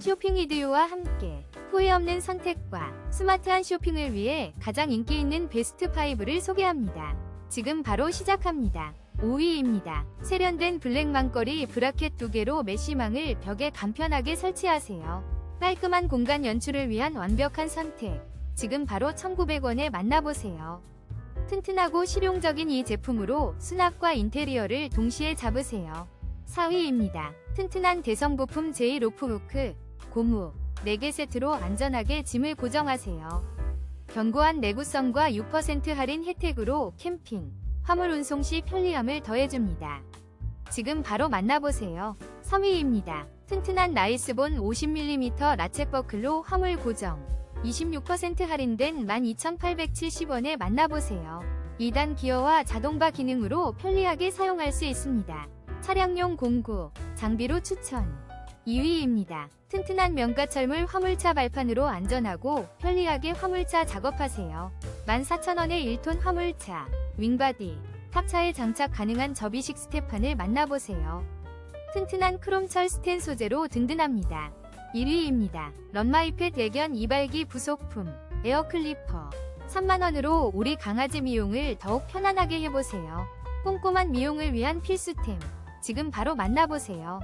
쇼핑 이디오와 함께 후회 없는 선택과 스마트한 쇼핑을 위해 가장 인기 있는 베스트 5를 소개합니다. 지금 바로 시작합니다. 5위입니다. 세련된 블랙 망거리 브라켓 두 개로 메쉬망을 벽에 간편하게 설치하세요. 깔끔한 공간 연출을 위한 완벽한 선택. 지금 바로 1,900원에 만나보세요. 튼튼하고 실용적인 이 제품으로 수납과 인테리어를 동시에 잡으세요. 4위입니다. 튼튼한 대성 부품 제이 로프후크, 고무, 4개 세트로 안전하게 짐을 고정하세요. 견고한 내구성과 6% 할인 혜택으로 캠핑, 화물 운송 시 편리함을 더해줍니다. 지금 바로 만나보세요. 3위입니다. 튼튼한 나이스본 50mm 라쳇 버클로 화물 고정. 26% 할인된 12,870원에 만나보세요. 2단 기어와 자동바 기능으로 편리하게 사용할 수 있습니다. 차량용 공구, 장비로 추천. 2위입니다. 튼튼한 명가철물 화물차 발판으로 안전하고 편리하게 화물차 작업하세요. 14,000원의 1톤 화물차, 윙바디, 탑차에 장착 가능한 접이식 스테판을 만나보세요. 튼튼한 크롬철 스텐 소재로 든든합니다. 1위입니다. 런마이펫 애견 이발기 부속품, 에어 클리퍼. 3만원으로 우리 강아지 미용을 더욱 편안하게 해보세요. 꼼꼼한 미용을 위한 필수템. 지금 바로 만나보세요.